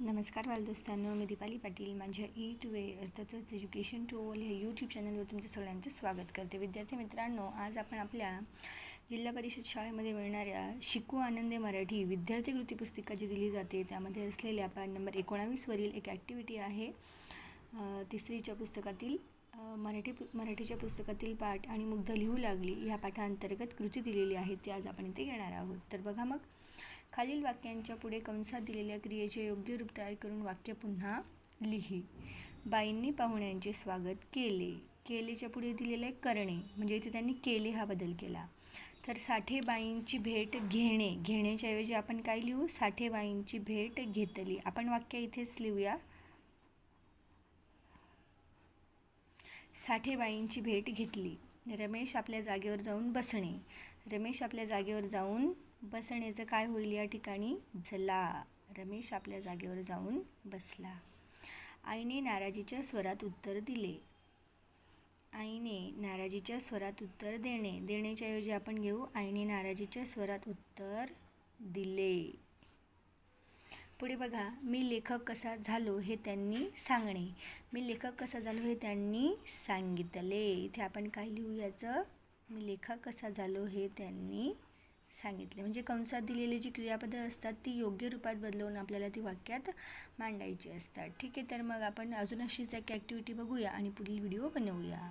नमस्कार बालदोस्तांनो मी दीपाली पाटील. माझ्या E to way अर्थातच एज्युकेशन टू ऑल ह्या यूट्यूब चॅनलवर तुमचं सगळ्यांचं स्वागत करते. विद्यार्थी मित्रांनो आज आपण आपल्या जिल्हा परिषद शाळेमध्ये मिळणाऱ्या शिकू आनंदे मराठी विद्यार्थी कृती पुस्तिका जी दिली जाते त्यामध्ये असलेल्या पाठ नंबर एकोणावीसवरील एक ॲक्टिव्हिटी आहे. तिसरीच्या पुस्तकातील मराठी पु मराठीच्या पुस्तकातील पाठ आणि मुग्ध लिहू लागली ह्या पाठांतर्गत कृती दिलेली आहे ती आज आपण इथे घेणार आहोत. तर बघा मग खालील वाक्यांच्या पुढे कंसात दिलेल्या क्रियेचे योग्य रूप तयार करून वाक्य पुन्हा लिही. बाईंनी पाहुण्यांचे स्वागत केले. केलेच्या पुढे दिलेले करणे म्हणजे इथे त्यांनी केले हा बदल केला. तर साठेबाईंची भेट घेणे घेण्याच्या ऐवजी आपण काय लिहू? साठेबाईंची भेट घेतली. आपण वाक्य इथेच लिहूया. साठेबाईंची भेट घेतली. रमेश आपल्या जागेवर जाऊन बसणे. रमेश आपल्या जागेवर जाऊन बसण्याचं काय होईल या ठिकाणी? झला रमेश आपल्या जागेवर जाऊन बसला. आईने नाराजीच्या स्वरात उत्तर दिले. आईने नाराजीच्या स्वरात उत्तर देणे. देण्याच्या ऐवजी आपण घेऊ. आईने नाराजीच्या स्वरात उत्तर दिले. पुढे बघा मी लेखक कसा झालो हे त्यांनी सांगणे. मी लेखक कसा झालो हे त्यांनी सांगितले. इथे आपण काय लिहू याचं? मी लेखक कसा झालो हे त्यांनी सांगितले. म्हणजे कंसात दिलेली जी क्रियापदं असतात ती योग्य रूपात बदलवून आपल्याला ती वाक्यात मांडायची असतात. ठीक आहे तर मग आपण अजून अशीच एक ॲक्टिव्हिटी बघूया आणि पुढील व्हिडिओ बनवूया.